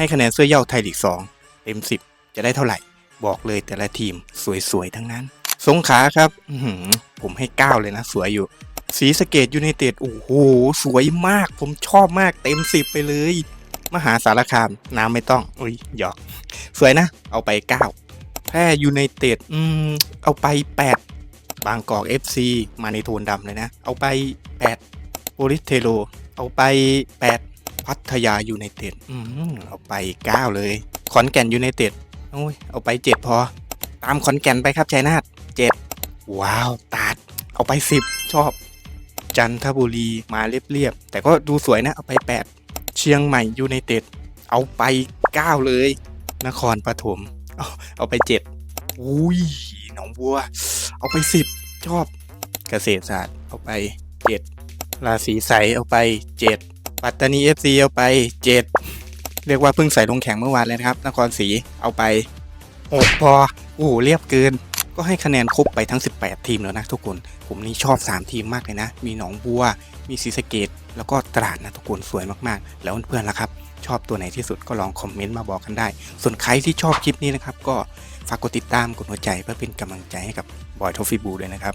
ให้คะแนนเสื้อเย้าไทยลีก2เต็ม 10 จะได้เท่าไหร่ บอกเลยแต่ละทีมสวยๆ ทั้งนั้น สงขาครับผมให้ 9 เลยนะ สวยอยู่สีสเกตยูไนเต็ดโอ้โห สวยมาก ผมชอบมากเต็ม 10 ไปเลย มหาสารคาม น้ำไม่ต้อง อุ้ยหยอก สวยนะ เอาไป 9 แพร่ยูไนเต็ดอืมเอาไป 8 บางกอก FC มาในโทนดำเลยนะ เอาไป 8โปลิสเทโลเอาไป 8 พัทยายูไนเต็ดอืมเอาไป 9 เลย ขอนแก่นยูไนเต็ดโอ้ยเอาไป 7 พอ ตามขอนแก่นไปครับชัยนาท7ว้าวตัดเอาไป 10 ชอบ จันทบุรีมาเรียบๆแต่ก็ดูสวยนะเอาไป 8 เชียงใหม่ยูไนเต็ดเอาไป 9 เลย นครปฐมเอาเอาไป 7 อุ้ยหนองบัว เอาไป 10 ชอบเกษตรศาสตร์เอาไป 7 ราศีใสเอาไป 7 ปัตตานี FC เอาไป 7 เรียกว่าเพิ่งใส่ลงแข่งเมื่อวานเลยนะครับ นครศรีเอาไป 6 พอโอ้เรียบเกิน ก็ให้คะแนนครบไปทั้ง 18 ทีมแล้วนะทุกคน ผมนี่ชอบ 3 ทีมมากเลยนะ มีหนองบัว มีศรีสะเกดแล้วก็ตราดนะทุกคนสวยมากๆ แล้วเพื่อนๆล่ะครับ ชอบตัวไหนที่สุดก็ลองคอมเมนต์มาบอกกันได้ ส่วนใครที่ชอบคลิปนี้นะครับก็ฝากกดติดตามกดหัวใจเพื่อเป็นกำลังใจให้กับบอยทอฟฟี่บูด้วยนะครับ